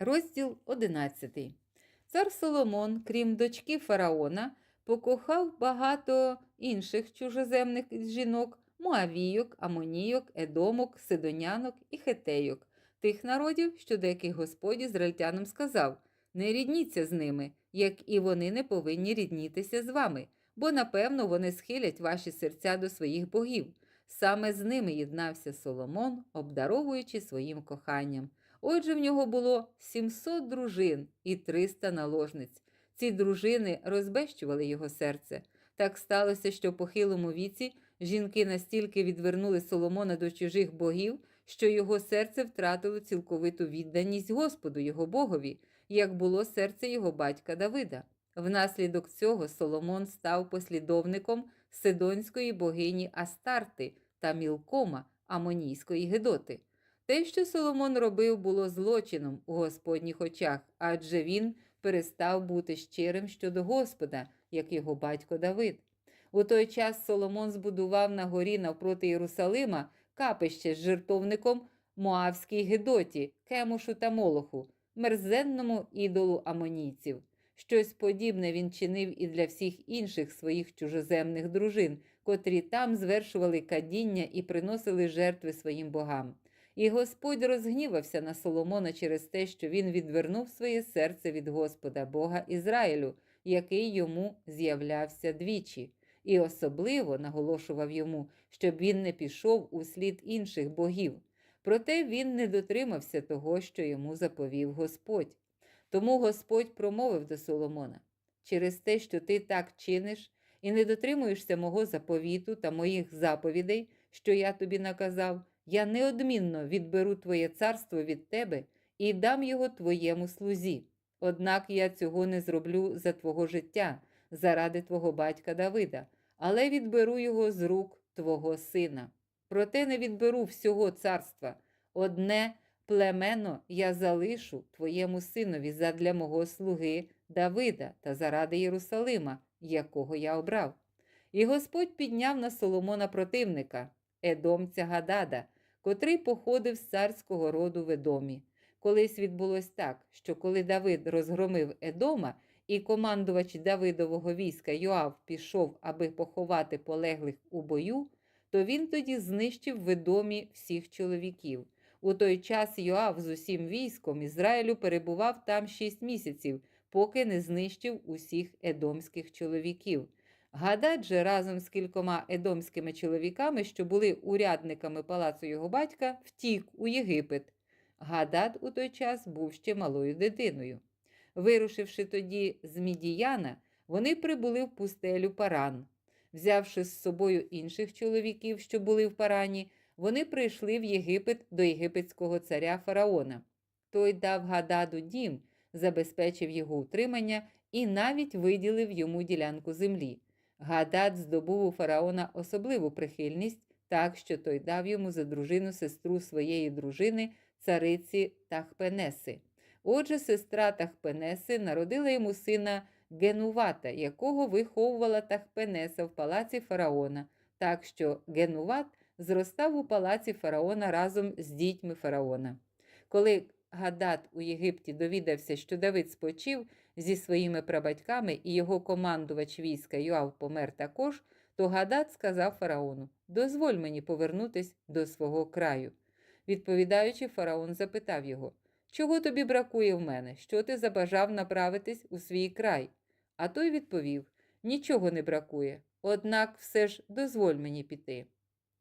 Розділ 11. Цар Соломон, крім дочки фараона, покохав багато інших чужоземних жінок, муавійок, амонійок, едомок, сидонянок і хетейок, тих народів, щодо яких Господь ізраїльтянам сказав: Не рідніться з ними, як і вони не повинні ріднітися з вами, бо напевно вони схилять ваші серця до своїх богів. Саме з ними єднався Соломон, обдаровуючи своїм коханням. Отже, в нього було 700 дружин і 300 наложниць. Ці дружини розбещували його серце. Так сталося, що в похилому віці жінки настільки відвернули Соломона до чужих богів, що його серце втратило цілковиту відданість Господу, його Богові, як було серце його батька Давида. Внаслідок цього Соломон став послідовником сидонської богині Астарти та Мілкома Амонійської Гедоти. Те, що Соломон робив, було злочином у Господніх очах, адже він перестав бути щирим щодо Господа, як його батько Давид. У той час Соломон збудував на горі навпроти Єрусалима капище з жертовником Моавській Гедоті, Кемушу та Молоху, мерзенному ідолу амонійців. Щось подібне він чинив і для всіх інших своїх чужоземних дружин, котрі там звершували кадіння і приносили жертви своїм богам. І Господь розгнівався на Соломона через те, що він відвернув своє серце від Господа, Бога Ізраїлю, який йому з'являвся двічі, і особливо наголошував йому, щоб він не пішов у слід інших богів. Проте він не дотримався того, що йому заповів Господь. Тому Господь промовив до Соломона: через те, що ти так чиниш і не дотримуєшся мого заповіту та моїх заповідей, що я тобі наказав, я неодмінно відберу твоє царство від тебе і дам його твоєму слузі. Однак я цього не зроблю за твого життя, заради твого батька Давида, але відберу його з рук твого сина. Проте не відберу всього царства. Одне племено я залишу твоєму синові задля мого слуги Давида та заради Єрусалима, якого я обрав. І Господь підняв на Соломона противника, Едомця Гадада, котрий походив з царського роду в Едомі. Колись відбулось так, що коли Давид розгромив Едома, і командувач Давидового війська Йоав пішов, аби поховати полеглих у бою, то він тоді знищив в всіх чоловіків. У той час Йоав з усім військом Ізраїлю перебував там шість місяців, поки не знищив усіх едомських чоловіків. Гадад же разом з кількома едомськими чоловіками, що були урядниками палацу його батька, втік у Єгипет. Гадад у той час був ще малою дитиною. Вирушивши тоді з Мідіяна, вони прибули в пустелю Паран. Взявши з собою інших чоловіків, що були в Парані, вони прийшли в Єгипет до єгипетського царя Фараона. Той дав Гададу дім, забезпечив його утримання і навіть виділив йому ділянку землі. Гадад здобув у фараона особливу прихильність, так що той дав йому за дружину сестру своєї дружини, цариці Тахпенеси. Отже, сестра Тахпенеси народила йому сина Генувата, якого виховувала Тахпенеса в палаці фараона, так що Генуват зростав у палаці фараона разом з дітьми фараона. Коли Гадат у Єгипті довідався, що Давид спочив зі своїми прабатьками і його командувач війська Йоав помер також, то Гадат сказав фараону: Дозволь мені повернутись до свого краю. Відповідаючи, фараон запитав його, чого тобі бракує в мене, що ти забажав направитись у свій край? А той відповів: Нічого не бракує, однак все ж дозволь мені піти.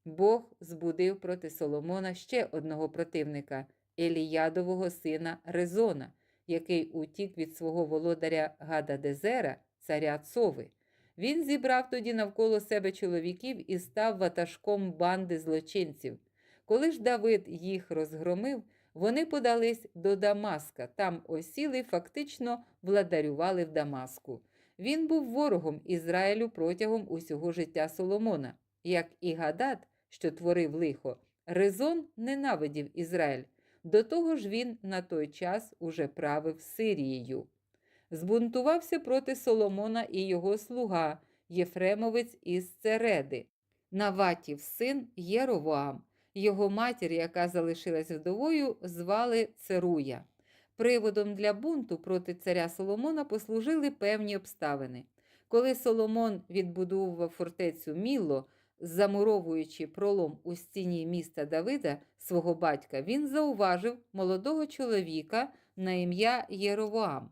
Бог збудив проти Соломона ще одного противника Еліядового сина Резона, який утік від свого володаря Гададезера, царя Цови. Він зібрав тоді навколо себе чоловіків і став ватажком банди злочинців. Коли ж Давид їх розгромив, вони подались до Дамаска, там осіли, фактично владарювали в Дамаску. Він був ворогом Ізраїлю протягом усього життя Соломона, як і Гадад, що творив лихо. Резон ненавидів Ізраїль. До того ж він на той час уже правив Сирією. Збунтувався проти Соломона і його слуга, Єфремовець із Цереди, Наватів син Єровоам. Його матір, яка залишилась вдовою, звали Церуя. Приводом для бунту проти царя Соломона послужили певні обставини. Коли Соломон відбудовував фортецю Мілло, замуровуючи пролом у стіні міста Давида, свого батька, він зауважив молодого чоловіка на ім'я Єровоам,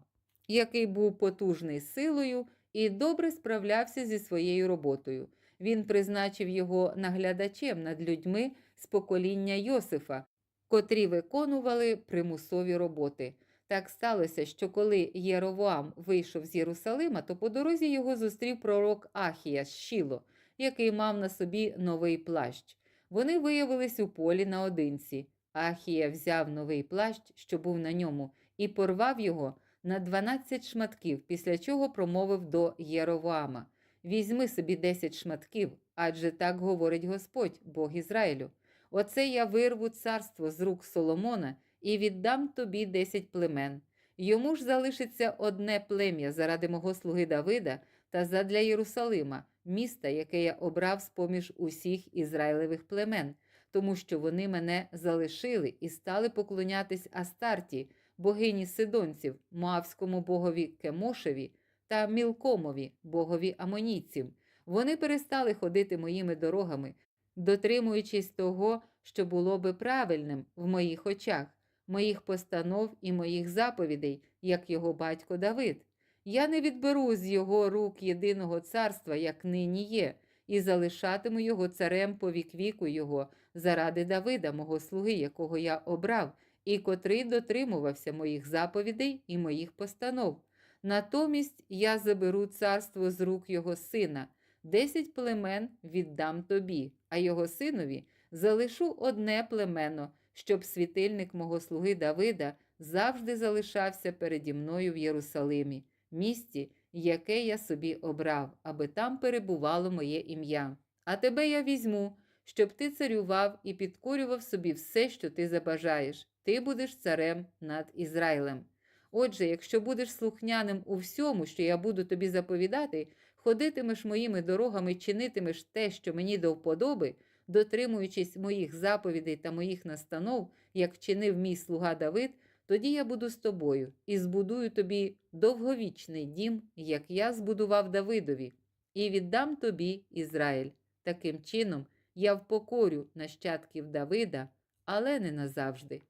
який був потужний силою і добре справлявся зі своєю роботою. Він призначив його наглядачем над людьми з покоління Йосифа, котрі виконували примусові роботи. Так сталося, що коли Єровоам вийшов з Єрусалима, то по дорозі його зустрів пророк Ахія з Шіло, який мав на собі новий плащ. Вони виявились у полі наодинці. Ахія взяв новий плащ, що був на ньому, і порвав його на 12 шматків, після чого промовив до Єровоама: Візьми собі 10 шматків, адже так говорить Господь, Бог Ізраїлю. Оце я вирву царство з рук Соломона і віддам тобі десять племен. Йому ж залишиться одне плем'я заради мого слуги Давида та задля Єрусалима, міста, яке я обрав з поміж усіх ізраїлевих племен, тому що вони мене залишили і стали поклонятись Астарті, богині Сидонців, Моавському богові Кемошеві та Мілкомові, богові Амонійців. Вони перестали ходити моїми дорогами, дотримуючись того, що було би правильним в моїх очах, моїх постанов і моїх заповідей, як його батько Давид. Я не відберу з його рук єдиного царства, як нині є, і залишатиму його царем по вік віку його, заради Давида, мого слуги, якого я обрав, і котрий дотримувався моїх заповідей і моїх постанов. Натомість я заберу царство з рук його сина, десять племен віддам тобі, а його синові залишу одне племено, щоб світильник мого слуги Давида завжди залишався переді мною в Єрусалимі, місті, яке я собі обрав, аби там перебувало моє ім'я. А тебе я візьму, щоб ти царював і підкорював собі все, що ти забажаєш. Ти будеш царем над Ізраїлем. Отже, якщо будеш слухняним у всьому, що я буду тобі заповідати, ходитимеш моїми дорогами, чинитимеш те, що мені до вподоби, дотримуючись моїх заповідей та моїх настанов, як вчинив мій слуга Давид, тоді я буду з тобою і збудую тобі довговічний дім, як я збудував Давидові, і віддам тобі Ізраїль. Таким чином, я впокорю нащадків Давида, але не назавжди.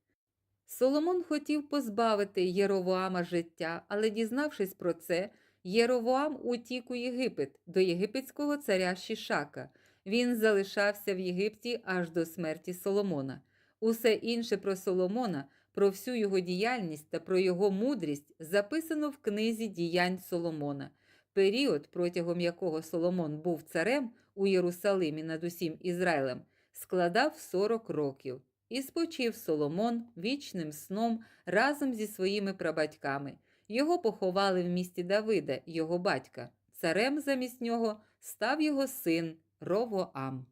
Соломон хотів позбавити Єровоама життя, але, дізнавшись про це, Єровоам утік у Єгипет до єгипетського царя Шішака. Він залишався в Єгипті аж до смерті Соломона. Усе інше про Соломона, про всю його діяльність та про його мудрість записано в книзі діянь Соломона. Період, протягом якого Соломон був царем у Єрусалимі над усім Ізраїлем, складав 40 років. І спочив Соломон вічним сном разом зі своїми прабатьками. Його поховали в місті Давида, його батька. Царем замість нього став його син Ровоам.